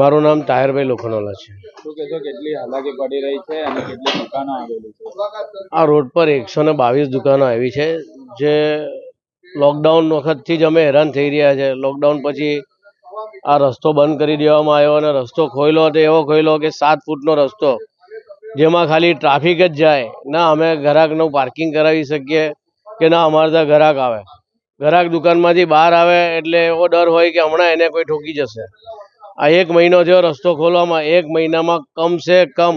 મારું નામ તાહેરભાઈ લોખંડવાલા છે. આ રોડ પર એકસો ને બાવીસ દુકાનો આવી છે. જે લોકડાઉન વખતથી જ અમે હેરાન થઈ રહ્યા છે. લોકડાઉન પછી આ રસ્તો બંધ કરી દેવામાં આવ્યો અને રસ્તો ખોયલો તો એવો ખોયલો કે સાત ફૂટનો રસ્તો. જેમાં ખાલી ટ્રાફિક જ જાય. ના અમે ગ્રાહકનું પાર્કિંગ કરાવી શકીએ કે ના અમારે ત્યાં ગ્રાહક આવે. ગ્રાહક દુકાનમાંથી બહાર આવે એટલે એવો ડર હોય કે હમણાં એને કોઈ ઠોકી જશે. આ એક મહિનો થયો રસ્તો ખોલવામાં, એક મહિનામાં કમ સે કમ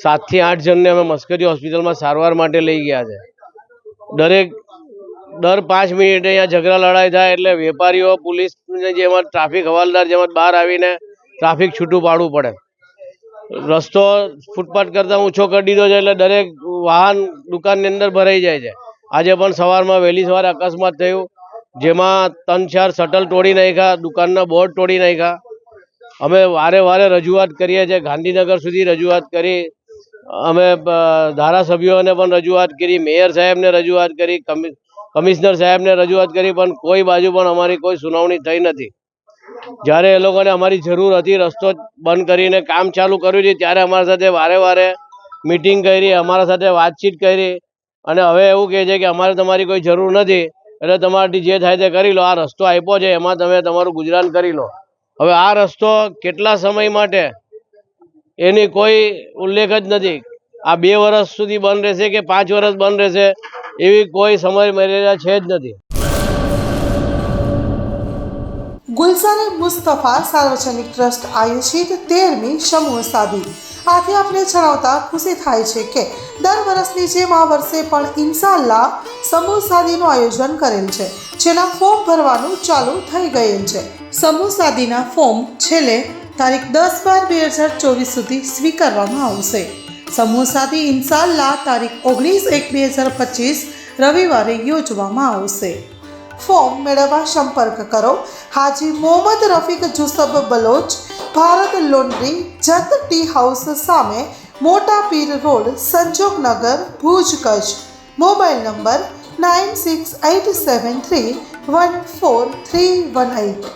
સાતથી આઠ જણને અમે મસ્કરી હોસ્પિટલમાં સારવાર માટે લઈ ગયા છે. દરેક દર પાંચ મિનિટે અહીંયા ઝઘડા લડાઈ થાય એટલે વેપારીઓ પોલીસ જેમાં ટ્રાફિક હવાલદાર જેમાં બહાર આવીને ટ્રાફિક છૂટું પાડવું પડે. રસ્તો ફૂટપાથ કરતાં ઊંચો કરી દીધો છે એટલે દરેક વાહન દુકાનની અંદર ભરાઈ જાય છે. આજે પણ સવારમાં વહેલી સવારે અકસ્માત થયું, જેમાં ત્રણ ચાર શટલ તોડી નાખ્યા, દુકાનના બોર્ડ તોડી નાખ્યા અમે વારે વારે રજૂઆત કરીએ છીએ. ગાંધીનગર સુધી રજૂઆત કરી. અમે ધારાસભ્યોને પણ રજૂઆત કરી, મેયર સાહેબને રજૂઆત કરી કમિશનર સાહેબને રજૂઆત કરી, પણ કોઈ બાજુ પણ અમારી કોઈ સુનાવણી થઈ નથી. જ્યારે એ લોકોને અમારી જરૂર હતી, રસ્તો બંધ કરીને કામ ચાલુ કર્યું છે, ત્યારે અમારા સાથે વારે વારે મિટિંગ કરી, અમારા સાથે વાતચીત કરી. અને હવે એવું કહે છે કે અમારે તમારી કોઈ જરૂર નથી, એટલે તમારાથી જે થાય તે કરી લો. આ રસ્તો આપ્યો છે, એમાં તમે તમારું ગુજરાન કરી લો. હવે આ રસ્તો કેટલા સમય માટે? એની કોઈ ઉલ્લેખ જ નથી. આ બે વર્ષ સુધી બંધ રહેશે કે પાંચ વર્ષ બંધ રહેશે? એવી કોઈ સમય મર્યાદા છે જ નથી. ગુલઝારે મુસ્તફા સાર્વજનિક ટ્રસ્ટ આયોજિત તેરમી સમૂહ સાદી આથી આપણે જણાવતા ખુશી થાય છે કે દર વર્ષની જેમ આ વર્ષે પણ ઇન્શાલ્લાહ સમૂહ સાદીનું આયોજન કરેલ છે. જેના ફોર્મ ભરવાનું ચાલુ થઈ ગયેલ છે. સમૂહ સાદીના ફોર્મ છેલ્લે તારીખ દસ બાર બે હજાર ચોવીસ સુધી સ્વીકારવામાં આવશે. સમૂહ સાદી ઇન્શાલ્લાહ તારીખ ઓગણીસ એક બે હજાર પચીસ રવિવારે યોજવામાં આવશે. ફોર્મ મેળવવા સંપર્ક કરો. હાજી મોહમ્મદ રફીક જુસબ બલોચ, ભારત લોન્ડ્રી, જત ટી હાઉસ સામે મોટા Pir road Sanjognagar Bhuj Kutch. Mobile number nine six eight seven three one four three one eight.